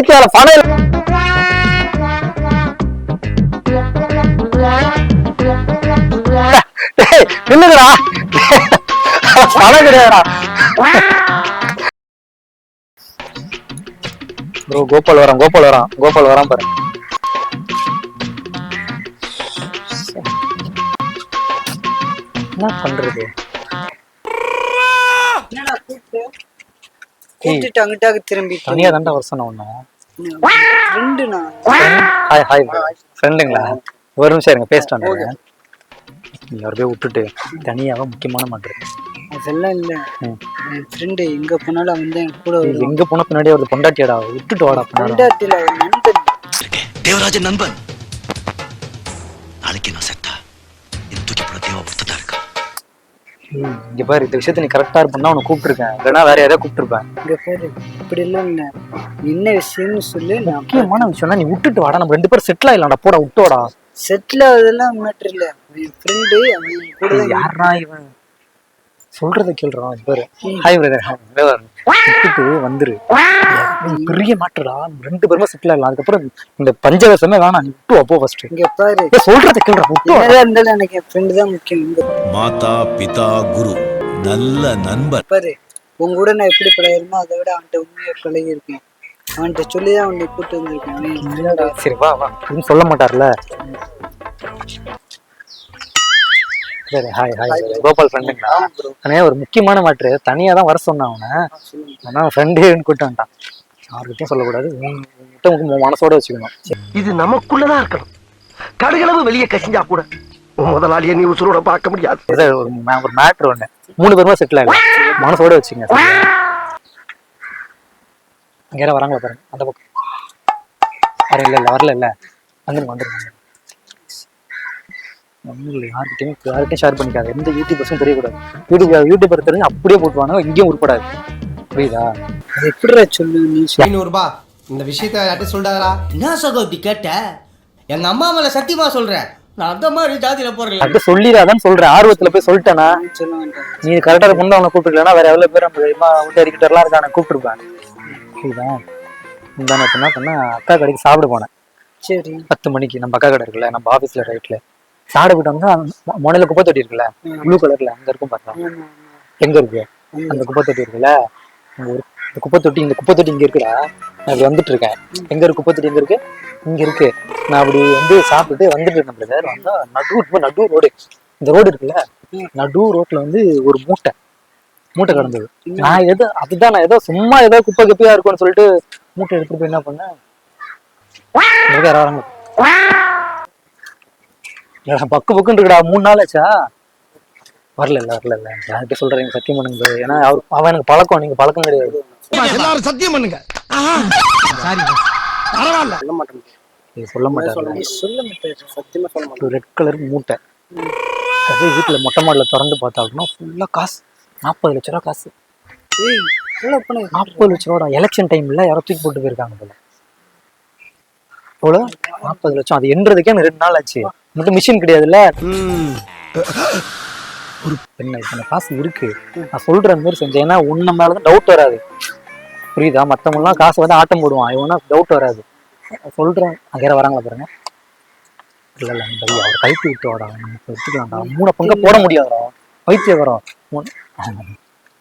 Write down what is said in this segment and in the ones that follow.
பைத்தியால பணம் இல்ல. நில்லுங்கடா. பணம் கிடையாதுடா. ப்ரோ கோபால் வரான் கோபால் வரான் கோபால் வரான் பாரு. என்ன பண்றது என்னடா கூப்பிட்டு கூப்பிட்டுட்டு அங்கிட்டாக திரும்பி தனியா தாண்டா வர சொன்ன ஒண்ணு ரெண்டு நான். ஹாய் ஹாய் ஃப்ரெண்டுங்களா ஒரு நிமிஷம் இருங்க பேசிட்டு வந்தேன் யார் போய் விட்டுட்டு தனியாக முக்கியமான மாட்டு அதெல்லாம் இல்ல. என் ஃப்ரெண்டு எங்க போனாலும் அவன் தான் என் கூட எங்க போன பின்னாடி ஒரு பொண்டாட்டியாடா. விட்டுட்டு வாடா அவன் நண்பன். தேவராஜன் நண்பன். இங்க பாரு இந்த விஷயத்த நீ கரெக்டா இருப்பா உனக்கு கூப்பிட்டுருக்கேன். இல்லைன்னா வேற யாரையா கூப்பிட்டுருப்பேன். இங்க பாரு இப்படி எல்லாம் இல்ல. என்ன விஷயம்னு சொல்லு நான் முக்கியமான விஷயம்னா நீ விட்டுட்டு வாடா நம்ம ரெண்டு பேரும் செட்டில் ஆயிடலாம்டா போடா விட்டு வாடா செட்டில் ஆகுதெல்லாம் மேட்ரு இல்ல. என் ஃப்ரெண்டு அவன் கூட யாரா இவன்? சொல்றத கேள்றான் பாரு. ஹாய் பிரதர் விட்டுட்டு வந்துரு. பெரிய மாட்டுடா ரெண்டு பேருமே செட்டில் ஆகலாம் அதுக்கப்புறம் இந்த பஞ்சவசமே வேணாம். விட்டு வா போ ஃபர்ஸ்ட் இங்க பாரு. சொல்றத கேள்றா. விட்டு எனக்கு என் ஃப்ரெண்டு தான் முக்கியம். மாதா பிதா குரு. நல்ல நண்பர். பாரு உன் கூட நான் எப்படி பழகிறமோ அதை விட அவன்கிட்ட உண்மையா பழகி இருக்கேன் அவன்கிட்ட சொல்லி தான் வந்திருக்கேன். அவன் என் friend டா. சரி வா வா. சொல்ல மாட்டார்ல. சரி ஹாய் ஹாய் கோபால் ஃப்ரெண்டுங்களா அண்ணே ஒரு முக்கியமான மேட்ரு தனியா தான் வர சொன்னான் அவனை. ஆனா ஃப்ரெண்டுன்னு கூட்டு வந்துட்டான். யாருக்கிட்டையும் சொல்லக்கூடாது. மனசோட வச்சுக்கணும். இது நமக்குள்ளதான் இருக்கணும். கடுகளவு வெளியே கசிஞ்சா கூட முதலாளியை நீ உசுரோட பார்க்க முடியாது. இது ஒரு மா- ஒரு மேட்ரு ஒண்ணு. மூணு பேருமே செட்டில் ஆகலாம் மனசோட வச்சுங்க அங்கே வராங்களா பாருங்க. அந்த பக்கம். யாரும் இல்லை இல்லை வரல இல்லை. வந்துருங்க வந்துருங்க. ஒன்றும் யார்கிட்டயும் யார்கிட்டயும் ஷேர் பண்ணிக்காது. எந்த யூடியூபர்ஸும் தெரியக்கூடாது. யூடியூப் யூடியூபர் தெரிஞ்சு அப்படியே போட்டுவாங்க இங்கேயும் உருப்படாது. புரியுதா? அது எப்படிடா சொல்லு நீ. ஐநூறுபா. இந்த விஷயத்த யார்கிட்ட சொல்றாரா என்ன சகோ இப்படி கேட்ட? எங்க அம்மா மேல சத்தியமா சொல்றேன் நான் அந்த மாதிரி ஜாதியில போறேன் அப்படியே சொல்லிடாதான்னு சொல்றேன். ஆர்வத்துல போய் சொல்லிட்டேனா? நீ கரெக்டாக கொண்டு அவனை கூப்பிட்டுக்கலாம் வேற எவ்வளவு பேர் நம்ம எடிக்கிட்டர்லாம் இருக்கான கூப்பிட்டுருப்பேன். புரியுதா? இந்த பண்ணா அக்கா கடைக்கு சாப்பிட போனேன். சரி. பத்து மணிக்கு நம்ம அக்கா கடை இருக்குல்ல நம்ம ஆஃபீஸ்ல ரைட்ல சாப்பிட போயிட்டு வந்து முனையில குப்பை தொட்டி இருக்குல்ல ப்ளூ கலர்ல அங்க இருக்கும் ஆமா எங்க இருக்கு? அந்த குப்பை தொட்டி இருக்குல்ல. இந்த குப்பை தொட்டி இந்த குப்பை தொட்டி இங்க இருக்குடா. நான் இப்படி வந்துட்டு இருக்கேன். எங்க இருக்கு? குப்பை தொட்டி எங்க இருக்கு? இங்க இருக்கு. நான் அப்படி வந்து சாப்பிட்டுட்டு வந்துட்டு இருக்கேன் பிரதர் வந்தா நடு நடு ரோடு இந்த ரோடு இருக்குல்ல நடு ரோட்ல வந்து ஒரு மூட்டை. மூட்டை கிடந்தது. நான் ஏதோ அதுதான் நான் ஏதோ சும்மா ஏதோ குப்பை குப்பையா இருக்கும்னு சொல்லிட்டு மூட்டை எடுத்துட்டு போய் என்ன பண்ணேன். இல்லடா, பக்கு பக்குன்னு இருக்குடா மூணு நாள் ஆச்சா? வரல இல்ல வரல இல்ல யார்கிட்ட சொல்றீங்க சத்தியம் பண்ணுங்க. bro. ஏன்னா அவர் அவன் எனக்கு பழக்கம் நீங்க பழக்கம் கிடையாது. எல்லாரும் சத்தியம் பண்ணுங்க. நீ சொல்ல மாட்டாரு. நீ சொல்ல மாட்டேன் சத்தியமா சொல்ல மாட்டேன். ஒரு ரெட் கலர் மூட்டை. அதே வீட்டுல மொட்டை மாடல திறந்து பார்த்தா அப்படின்னா ஃபுல்லா காசு. நாற்பது லட்ச ரூபா காசு. ஏய் எவ்வளவு நாற்பது லட்ச ரூபா எலெக்ஷன் டைம்ல யாரோ தூக்கி போட்டு போயிருக்காங்க போல. எவ்வளோ? நாற்பது லட்சம். அது எண்றதுக்கே எனக்கு ரெண்டு நாள் ஆச்சு. மட்டும் மிஷின் கிடையாதுல்ல? ஒரு என்ன இத்தனை காசு இருக்கு. நான் சொல்ற மாதிரி செஞ்சேன். ஏன்னா உன்ன மேலதான் டவுட் வராது. புரியுதா? மற்றவங்கலாம் காசு வந்து ஆட்டம் போடுவான். இவனா டவுட் வராது. சொல்றேன். அங்கே வராங்களா பாருங்க. இல்ல இல்ல இந்த அவர் கைத்து விட்டு வாடா நமக்கு எடுத்துக்கலாம்டா. மூணு பங்க போட முடியாதுடா. பைத்தியம் வரும் மூணு-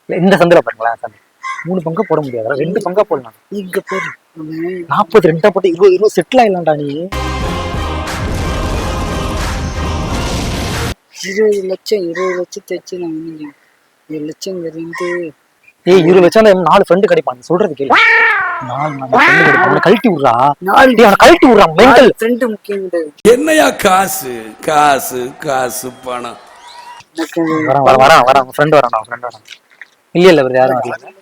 இந்த சந்தில பாருங்களேன் சந்தை. மூணு பங்கா போட முடியாதுடா. ரெண்டு பங்கா போடலாம். இங்க பாரு அவன் நாற்பது ரெண்டா போட்டு இருபது இருபது செட்டில் ஆயிடலாம்டா நீ. இருபது லட்சம் இருபது லட்சத்தை வச்சு நான் முடிஞ்சேன் ஏழு லட்சம் இருந்து. ஏய் இருபது லட்சம் தான் நாலு ஃப்ரெண்டு கிடைப்பான். சொல்றது கேளு. நாலு நாலு ஃப்ரெண்டு கிடைப்பான். அவனை கழட்டி விடுறா. கழட்டி ஃப்ரெண்டு முக்கியம் கிடையாது என்னையா காசு காசு காசு பணம்? வரான் வரான் ஃப்ரெண்ட் வரான் ஃப்ரெண்ட் வரான். இல்ல இல்ல வேற யாரும் வரல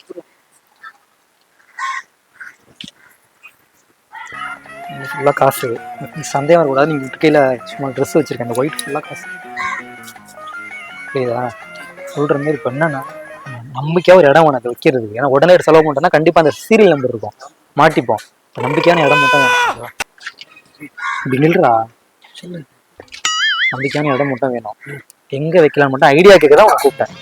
ஃபுல்லாக காசு. சந்தேகம் வரக்கூடாது. நீங்க கீழே சும்மா ட்ரெஸ் வச்சிருக்கேன். அந்த ஒயிட் ஃபுல்லாக காசு. புரியுதா? சொல்கிற மாதிரி இப்போ என்னன்னா நம்பிக்கையாக ஒரு இடம் வேணும் அதை ஏன்னா உடனே ஒரு செலவு பண்ணிட்டோம்னா கண்டிப்பாக அந்த சீரியல் நம்பர் இருக்கும். மாட்டிப்போம். நம்பிக்கையான இடம் மட்டும் வேணும். இப்படி நில்றா? நம்பிக்கையான இடம் மட்டும் வேணும். எங்கே வைக்கலாம் மட்டும் ஐடியா கேட்க தான் உனக்கு கூப்பிட்டேன்.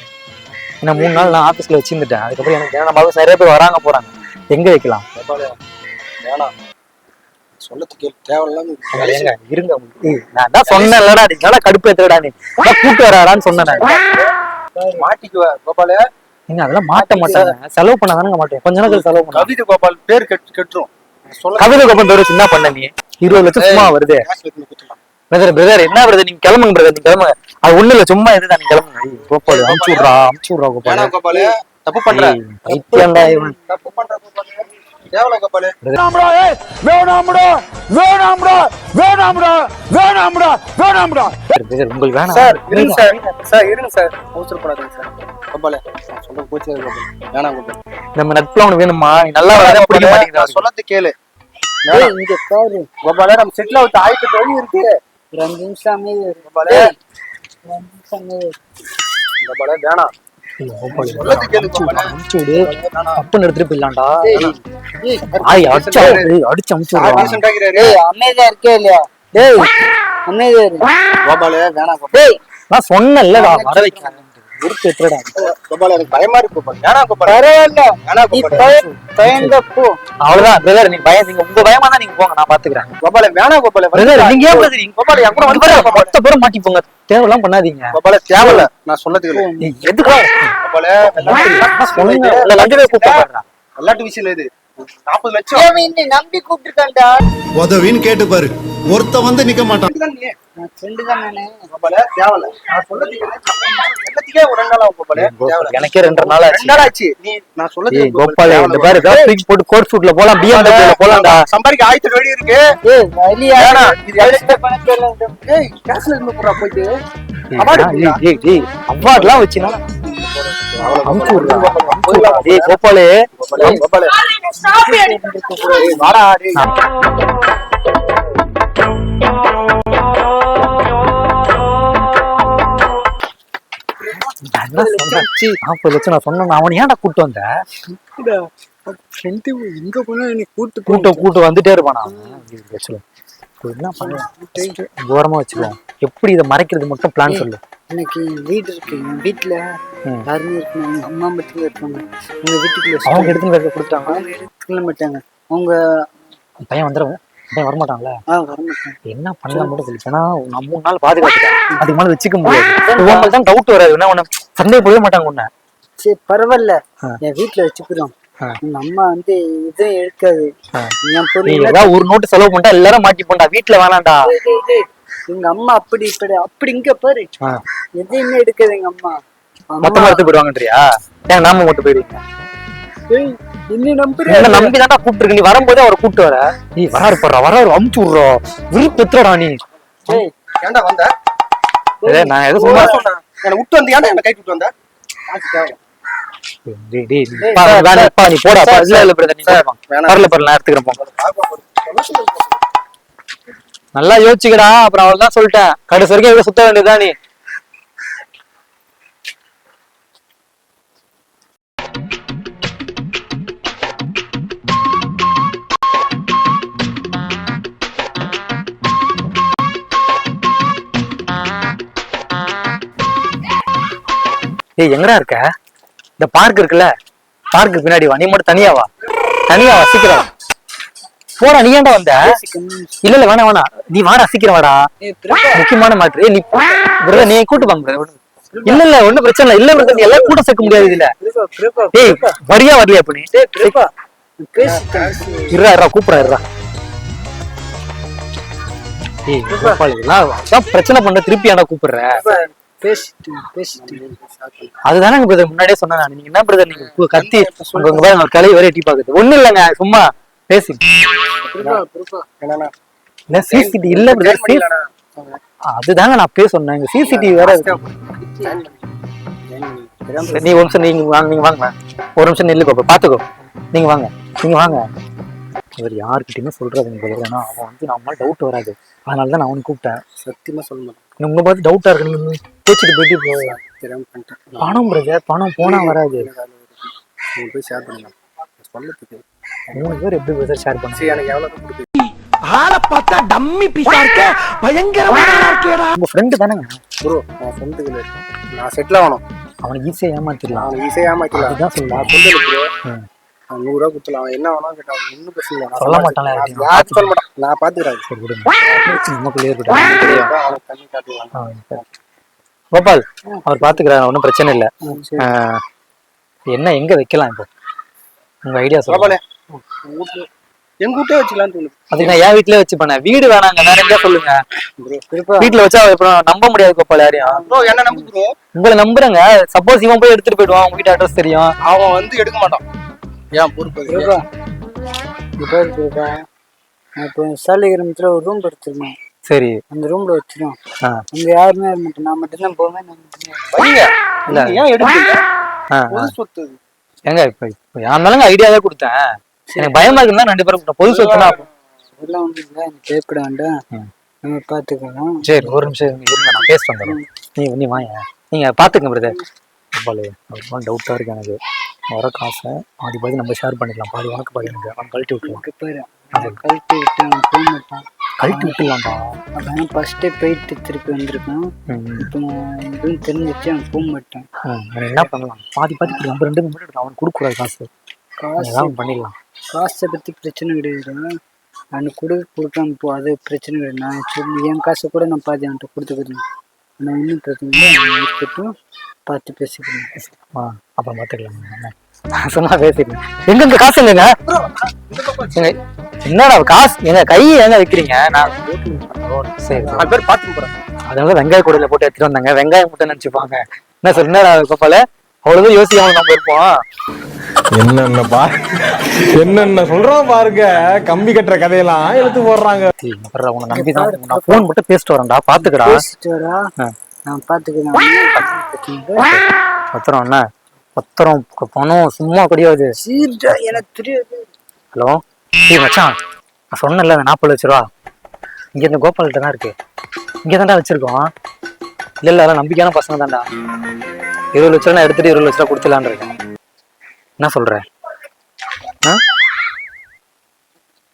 ஏன்னா மூணு நாள் நான் ஆஃபீஸில் வச்சிருந்துட்டேன். அதுக்கப்புறம் எனக்கு நம்ம நிறைய பேர் வராங்க போகிறாங்க எங்கே வைக்கலாம்? வேணாம். சொல்லத்துக்கு தேவையில்லாம ஏங்க, இருங்க. ஏய், நான் தான் நீ நல்லா கடுப்பு ஏத்துடா நீ. அதான் கூட்டு வராடான்னு சொன்னேன் நான். மாட்டிக்குவ கோபால. நீங்க அதெல்லாம் மாட்ட மாட்டாங்க செலவு பண்ணாதானுங்க மாட்டேன். கொஞ்ச நேரத்துல செலவு பண்ண கவிதை கோபால் பேர் கெட்டு கெட்டுரும். சொல்ல கவிதை கோப்பம் தவிர என்ன பண்ண நீ? இருபது லட்சம் சும்மா வருது. காசு பிரதர் பிரதர் என்ன பிரதர் நீங்க கிளம்புங்க பிரதர் நீங்க கிளம்புங்க. அது ஒண்ணு இல்ல சும்மா இதுதான். நீங்க கிளம்புங்க. ஐய், கோபால் அமுச்சு விட்றா அமுச்சு விட்றா கோபால். வேணாம் கோபால? தப்பு பண்ற. ஏய், பைத்தியம்டா இவன். தப்பு பண்ற கோபால தேவல கோபால பிரதர் உங்களுக்கு வேணாம் சார் இருங்க சார். சார் இருங்க சார். அவசரப்படாதீங்க சார். கோபால நான் சொல்ல போச்சு வேணாம் கோபால் நம்ம நட்புல உனக்கு வேணுமா? நீ நல்லா வராத பிடிக்க மாட்டேங்குது சொல்லத்து கேளு. ஏய், இங்க பாரு. கோபால நம்ம செட்டில் அவுட் ஆயிரத்தி வழி இருக்கு. அஞ்சு நிமிஷம் ஒரு அஞ்சு நிமிஷம். கோபால வேணாம். எடுத்துட்டு போயிடலாம்டா அடிச்சு அடிச்சு அமுச்சு அமைதியா இருக்கே இல்லையா? ஏய் அமைதியா இரு கோபால வேணாம் கோபால ஏய் நான் சொன்னேன்லடா வர வைக்கிறேன். இருக்கு எத்துடா கோபால எனக்கு பயமா இருக்கு கோபால பரவாயில்ல. போ. அவ்வளவுதான். பிரதர் நீங்க பயம் நீங்க உங்க பயமா தான் நீங்க போங்க நான் பாத்துக்கிறேன். கோபால வேணாம் கோபால பிரதர் நீங்க ஏன் பிரதர் கோபால என் கூட வந்து மொத்த பேரும் மாட்டி போங்க தேவையெல்லாம் பண்ணாதீங்க. கோபால நான் இல்லை. நீ எதுக்கு கோபால வெள்ளாட்டு இல்ல லஞ்சமே கூப்பிடுறா வெள்ளாட்டு விஷயம் இது. நாற்பது லட்சம். ஏன் நம்பி கூப்பிட்டுருக்கான்டா? உதவின்னு கேட்டு பாரு. ஒருத்த வந்து நிக்க மாட்டான். எனக்கே ரெண்டு நாள் ஆச்சு. ரெண்டு நாள் ஆச்சு. நீ நான் ஏய் சொல்லத்துக்கு கோபால் இந்த பாரு தூக்கி போட்டு கோட் சூட்ல போலாம் பிஎம்டபிள்யூல போலாம்டா. சம்பாதிக்க ஆயிரத்தி வழி இருக்கு. போயிட்டு. அவார்ட்லாம் வச்சுனா கோபாலு. கோபால வாடா நாற்பது லட்சம் நான் சொன்னேன். அவன் ஏன்டா கூட்டு வந்த? ஃப்ரெண்டு எங்க போனா நீ கூட்டு கூட்ட கூட்டு வந்துட்டே இருப்பான்? அவன் என்ன பண்ணலாம்? ஓரமா வச்சுக்குவோம். எப்படி இதை மறைக்கிறது மட்டும் பிளான் சொல்லு. எனக்கு வீடு இருக்கு. என் வீட்டுல. யாருமே இருக்கணும் எங்க அம்மா மட்டும் தான் இருப்பாங்க உங்க வீட்டுக்குள்ள அவங்க எடுத்து வேற கொடுத்தாங்க அவங்க எடுத்துக்கல மாட்டாங்க அவங்க பையன் வந்துடுவேன் வரமாட்டாங்க என்ன பண்ணலாம் மட்டும் சொல்லி ஏன்னா நான் மூணு நாள் பாதுகாத்துட்டேன் அதுக்கு மேல வச்சுக்க முடியாது. தான் டவுட் வராது. என்ன உன்னை சந்தேகப்படவே மாட்டாங்க உன்னை. சரி பரவாயில்ல. என் வீட்டுல வச்சுக்கிறோம். அம்மா வந்து இதுவும் எடுக்காது. என் பொருள் ஒரு நோட்டு செலவு பண்ணிட்டா எல்லாரும் மாட்டி போண்டா. வீட்டுல டேய். எங்க அம்மா அப்படி இப்படி அப்படி இங்க பாரு. எதையுமே எடுக்காது எங்க அம்மா. மொத்தமா எடுத்து போயிடுவாங்கன்றியா? ஏன் நாம மட்டும் போயிருவீங்க? ஏய், என்ன நம்பி தான்டா கூப்பிட்டு நீ வரும்போதே அவரை கூப்பிட்டு வர. நீ வராரு போடுறா வராரு அமுச்சு விடுறா. விருப்ப எத்துறா நீ. ஏன்டா வந்த? ஏய், நான் எதுவும் சும்மா சும்மா சொன்னேன் என்னை விட்டு வந்து ஏன்டா என்ன கை விட்டு வந்த? நீ பா, வேணாம், பா, நீ போடா. பா. இல்ல இல்ல பிரதர் நீ. பரல பரல நான் எடுத்துக்கிறேன் போங்க நல்லா யோசிச்சுக்கடா. அப்புறம் அவள் தான் சொல்லிட்டேன். கடைசி வரைக்கும் சுத்த வேண்டியதுதான் நீ. ஏய் எங்கடா இருக்க? இந்த பார்க் இருக்குல்ல? பார்க்கு பின்னாடி வா. நீ மட்டும் தனியா வா. தனியா வா சீக்கிரம். போடா நீ ஏன்டா வந்த? இல்ல இல்ல வேணாம் வேணாம். நீ வாடா சீக்கிரம் வாடா. முக்கியமான மேட்ரு நீ பிரதர் நீ கூட்டு brother. இல்ல இல்ல ஒண்ணும் பிரச்சனை இல்ல இல்ல பிரதர். நீ எல்லாம் கூட சேர்க்க முடியாது இதுல. பிரபா, ஏய் வரியா வரலையா அப்ப நீ. இருடா இருடா கூப்பிடா இருடா. ஏய் பிரச்சனை பண்ண திருப்பி ஆனா கூப்பிடுற? பிரபா, பேசிட்டேன், பேசிட்டேன். அதுதானே பிரதர் முன்னாடியே சொன்னேன் நான். நீங்க என்ன பிரதர் நீங்க கத்தி உங்க பாருங்க, ஒரு கலை வரை எட்டி பாக்குது ஒண்ணும் இல்லைங்க சும்மா பேசி. பிரபா. என்னண்ணா? இல்ல பிரதர். அதுதாங்க நான் பேச சொன்னேன். இங்க சிசிடிவி வேற நீ ஒரு நிமிஷம் நீங்க வாங்க நீங்க வாங்க ஒரு நிமிஷம் நில்லு பாப்பா பாத்துக்கோ. நீங்க வாங்க நீங்க வாங்க. இவர் யாருக்கிட்டயுமே சொல்றாதுங்க brother. ஏன்னா அவன் வந்து நம்ம டவுட் வராது. அதனால தான் நான் அவனுக்கு கூப்பிட்டேன். சத்தியமா சொல்ல மாட்டேன் நீ உங்க பார்த்து டவுட்டா இருக்கு. நீங்க பேச்சிட்டு போயிட்டு போ. தெரியாம பண்ணிட்டேன். பணம் பிரதர் பணம் போனா வராது. உங்களுக்கு போய் ஷேர் பண்ணலாம் சொல்லத்துக்கு மூணு பேர் எப்படி பிரதர் ஷேர் பண்ண சரி எனக்கு எவ்வளவு கொடுத்து ஆளை பார்த்தா டம்மி பீஸா இருக்க. பயங்கரமான இருக்கேடா. உங்க ஃப்ரெண்டு தானேங்க. ப்ரோ நான் சொந்தத்துல நான் செட்டில் ஆகணும். அவனை ஈஸியா ஏமாத்திடலாம். நான் ஈஸியாக ஏமாத்தலாம் அதுதான் சொல்லலாம் நான் சொந்தல ப்ரோ அவன் நூறு ரூபா கொடுத்துல அவன் என்ன வேணாலும் கேட்டான். அவன் ஒன்றும் பிரச்சனை இல்லை நான் சொல்ல. யார்கிட்டயும் சொல்ல மாட்டான்? நான் சரி நமக்குள்ளே இருக்கட்டும். கண்ணி. கோபால் அவர் பாத்துக்கிறாரு. ஒன்றும் பிரச்சனை இல்லை. என்ன எங்க வைக்கலாம் இப்போ? உங்க ஐடியா சொல்லுங்க. எங்க வீட்டே வச்சுக்கலாம்னு தோணுது. அதுக்கு நான் என் வீட்லயே வச்சு பண்ணேன் வீடு வேணாங்க. வேற எங்கேயா சொல்லுங்க. வீட்டுல வச்சா அப்புறம் நம்ப முடியாது கோபால் யாரையும். என்ன நம்பி ப்ரோ? உங்களை நம்புறேங்க. சப்போஸ் இவன் போய் எடுத்துட்டு போயிடுவான். உங்க வீட்டு அட்ரஸ் தெரியும். அவன் வந்து எடுக்க மாட்டான். ஏன் பொறுப்பு இப்போ நான் சாலிகிராமத்தில் ஒரு ரூம் எடுத்துருந்தேன் சரி. அந்த ரூம்ல வச்சிரும். அங்க யாருமே நான் போவேன் நான் மட்டும்தான் வைங்க இல்ல. நீங்க ஏன் எடுக்கல? சொத்து. ஏங்க இப்ப இப்ப இருந்தாலும் ஐடியா தான் கொடுத்தேன்? எனக்கு பயமா இருக்குன்னா ரெண்டு பேரும். பொது சொத்துனா அதெல்லாம் ஒன்றும் இல்லை. எனக்கு வேண்டாம். நம்ம பார்த்துக்கலாம் சரி ஒரு நிமிஷம் இருங்க நான் பேச வந்துடுறேன். நீ நீ வாங்க நீங்க பாத்துங்க பிரதர் கோபாலு ரொம்ப டவுட்டா இருக்கு எனக்கு. வர காசை பாதி பாதி நம்ம ஷேர் பண்ணிக்கலாம். பாதி உனக்கு பாதி எனக்கு. அவன் கழட்டி விட்டுருவான். அவன் கழட்டி விட்டு அவன் போக மாட்டான். கழட்டி விட்டுலாம்டா அவன் ஃபர்ஸ்டே போயிட்டு திருப்பி வந்திருக்கான். இப்போ நான் எதுவும் தெரிஞ்சிச்சு அவன் போக மாட்டான். என்ன பண்ணலாம்? பாதி பாதி நம்ம ரெண்டு பேரும் மட்டும் அவனுக்கு கொடுக்க கூடாது காசு காசு பண்ணிடலாம். காசை பத்தி பிரச்சனை கிடையாது. அவனுக்கு கொடு கொடுக்காம போ. அது பிரச்சனை கிடையாது. நான் சொல்லி என் காசை கூட நான் பாதி அவன்கிட்ட கொடுத்துக்கிறேன் ஆனால் இன்னும் பிரச்சனை இல்லை. அவன் பார்த்து பேசிக்கிறேன் ஆ அப்புறம் பார்த்துக்கலாம் என்ன? சும்மா பேசிடுங்க எங்க இந்த காசு இல்லைங்க என்னடா காசு எங்க கை எங்க வைக்கிறீங்க? நான் சரி நாலு பேர் பாத்துட்டு போறேன். அதனால வெங்காய கூடையில போட்டு எடுத்துட்டு வந்தாங்க. வெங்காயம் மட்டும் நினைச்சுப்பாங்க. என்ன சார் என்னடா கோபால அவ்வளவுதான் யோசிக்காம நம்ம இருப்போம். என்னென்ன பா என்னென்ன சொல்றோம் பாருங்க. கம்பி கட்டுற கதையெல்லாம் எடுத்து போடுறாங்க. உன்னை நம்பி தான் நான் ஃபோன் மட்டும் பேசிட்டு வரேன்டா. பாத்துக்கடா. நான் இல்லை. பத்திரம் என்ன பத்திரம் பணம் சும்மா கிடையாது. எனக்கு தெரியாது. ஹலோ? டேய் மச்சான் நான் சொன்னேன்ல அந்த நாற்பது லட்ச ரூபா. இங்க இந்த கோபால்கிட்ட தான் இருக்கு. இங்க தான்டா வச்சிருக்கோம். இல்ல இல்ல அதெல்லாம் நம்பிக்கையான பசங்க தான்டா. இருபது லட்ச ரூபா நான் எடுத்துட்டு இருபது லட்ச ரூபா கொடுத்துலான்னு இருக்கேன். என்ன சொல்ற? ஆ?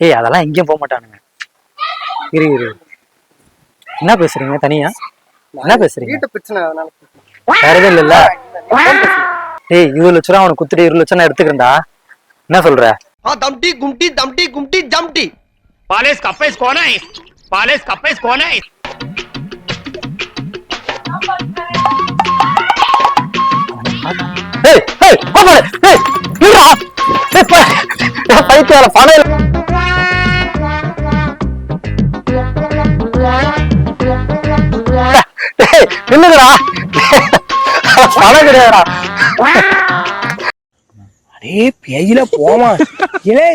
ஏய் அதெல்லாம் எங்கேயும் போக மாட்டானுங்க. இரு இரு என்ன பேசுறீங்க தனியா? என்ன பேசுறீங்க? வேற எதுவும் இல்லைல்ல ஏய் இருபது லட்ச ரூபா அவனுக்கு குத்துட்டு இருபது லட்சம் நான் எடுத்துக்கிறேன்டா என்ன சொல்ற हाँ दमटी गुमटी दमटी गुमटी जमटी पालेस कप्पेस कौन है पालेस कप्पेस कौन है ஏய் ஏய் பாப்பா ஏய் நில்றா ஏய் பா நான் பைத்தியால பணம் இல்ல ஏய் நில்லுங்கடா பணம் கிடையாடா அடே பேயில போமா. இலே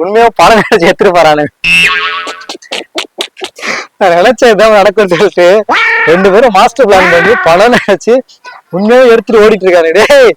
உண்மையா பணம் கிடைச்சு எடுத்துட்டு போறானு. நான் நினைச்சேன் இதான் நடக்கும் சொல்லிட்டு. ரெண்டு பேரும் மாஸ்டர் பிளான் பண்ணி பணம் நினைச்சு உண்மையா எடுத்துட்டு ஓடிட்டு இருக்காரு டேய்.